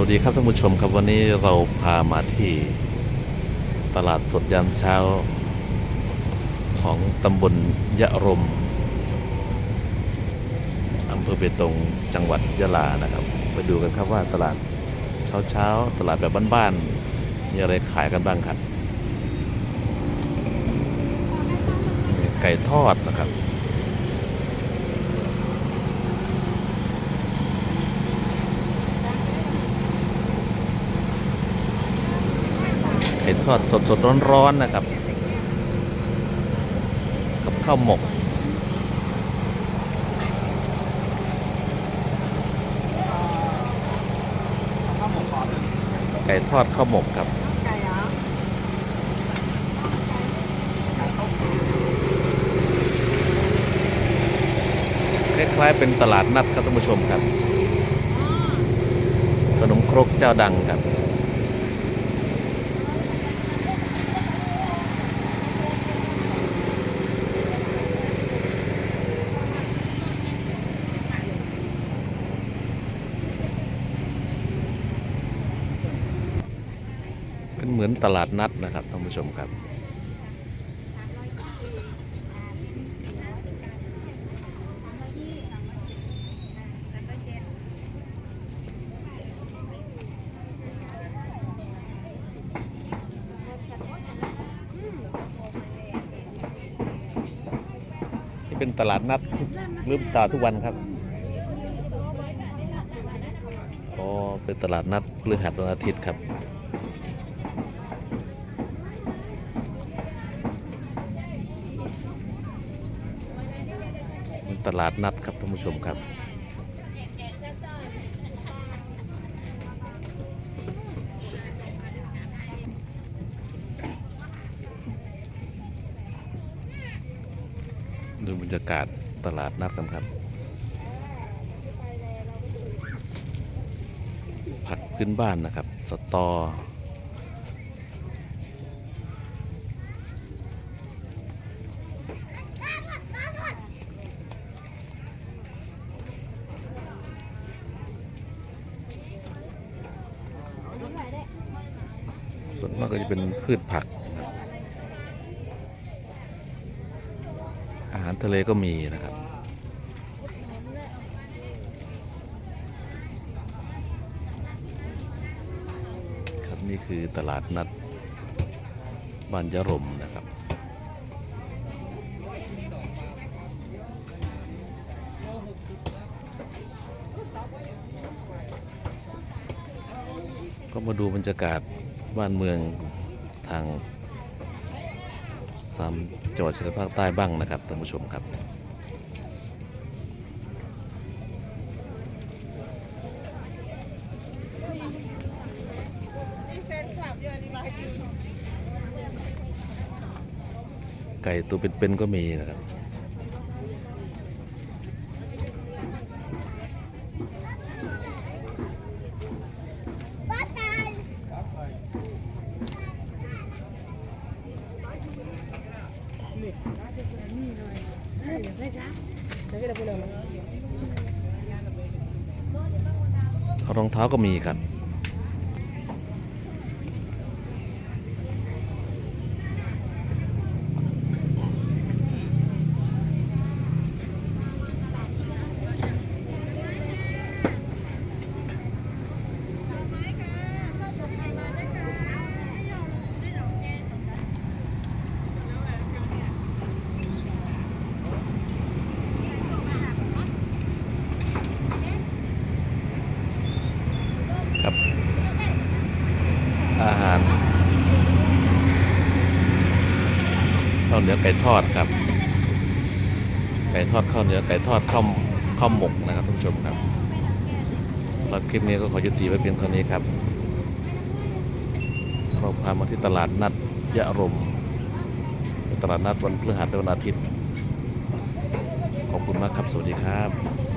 วัสดีครับท่านผู้ชมครับวันนี้เราพามาที่ตลาดสดยามเช้า ของตำบลยะรมอำเภอเบตงจังหวัดยะลานะครับ ไปดูกันครับว่าตลาดเช้าเช้าตลาดแบบบ้านๆมีอะไรขายกันบ้างครับมีไก่ทอดนะครับ ไก่ทอดสดสดร้อนร้อนๆนะครับ กับข้าวหมก ไก่ทอดข้าวหมกครับคล้ายๆเป็นตลาดนัดครับท่านผู้ชมครับ ขนมครกเจ้าดังครับ เป็นเหมือนตลาดนัดนะครับท่านผู้ชมครับ นี่เป็นตลาดนัดลืมตาทุกวันครับอ๋อเป็นตลาดนัดพฤหัสวันอาทิตย์ครับ เป็น ตลาดนัดครับท่านผู้ชมครับ ดูบรรยากาศตลาดนัดกันครับ ผักพื้นบ้านนะครับ สตอ ส่วนมากก็จะเป็นพืชผักนะอาหารทะเลก็มีนะครับ ครับนี่คือตลาดนัดบ้านยะรมนะครับก็มาดูบรรยากาศ บ้านเมืองทางสามจังหวัดชายภาคใต้บ้างนะครับท่านผู้ชมครับไก่ตัวเป็นๆก็มีนะครับ รองเท้าก็มีครับ อาหาร ข้าวเหนียวไก่ทอดครับ ไก่ทอดข้าวเหนียวไก่ทอดข้าวข้าวหมกนะครับท่านผู้ชมครับสำหรับคลิปนี้ก็ขอยุติไว้เพียงเท่านี้ครับเราพามาที่ตลาดนัดยะรมตลาดนัดวันพฤหัสและวันอาทิตย์ ขอบคุณมากครับ สวัสดีครับ